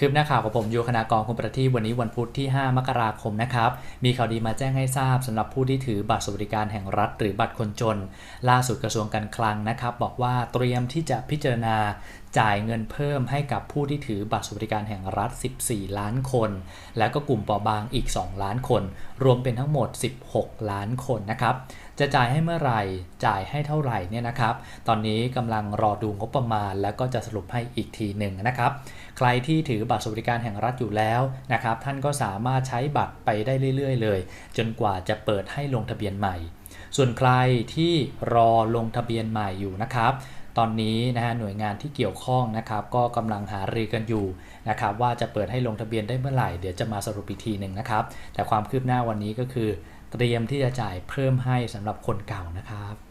คืบหน้าข่าวของผมโยคณากรคุณประทีวันนี้วันพุธที่ 5 มกราคมนะครับ มีข่าวดีมาแจ้งให้ทราบสำหรับผู้ที่ถือบัตรสวัสดิการแห่งรัฐ หรือบัตรคนจน ล่าสุดกระทรวงการคลังนะครับ บอกว่าเตรียมที่จะพิจารณาจ่ายเงินเพิ่มให้กับผู้ที่ถือบัตรสวัสดิการแห่งรัฐ 14 ล้านคน และก็กลุ่มเปราะบางอีก 2 ล้านคน รวมเป็นทั้งหมด 16 ล้านคนนะครับ จะจ่ายให้เมื่อไหร่ จ่ายให้เท่าไหร่เนี่ยนะครับ ตอนนี้กำลังรอดูงบประมาณ แล้วก็จะสรุปให้อีกทีหนึ่งนะครับ ใครที่ถือบัตรสวัสดิการแห่งรัฐอยู่แล้วนะครับ ท่านก็สามารถใช้บัตรไปได้เรื่อย ๆ เลย จนกว่าจะเปิดให้ลงทะเบียนใหม่ ส่วนใครที่รอลงทะเบียนใหม่อยู่นะครับตอนนี้นะฮะหน่วยงานที่เกี่ยวข้องนะครับ ก็กำลังหารือกันอยู่นะครับ ว่าจะเปิดให้ลงทะเบียนได้เมื่อไหร่ เดี๋ยวจะมาสรุปอีกทีหนึ่งนะครับ แต่ความคืบหน้าวันนี้ก็คือ เตรียมที่จะจ่ายเพิ่มให้สำหรับคนเก่านะครับ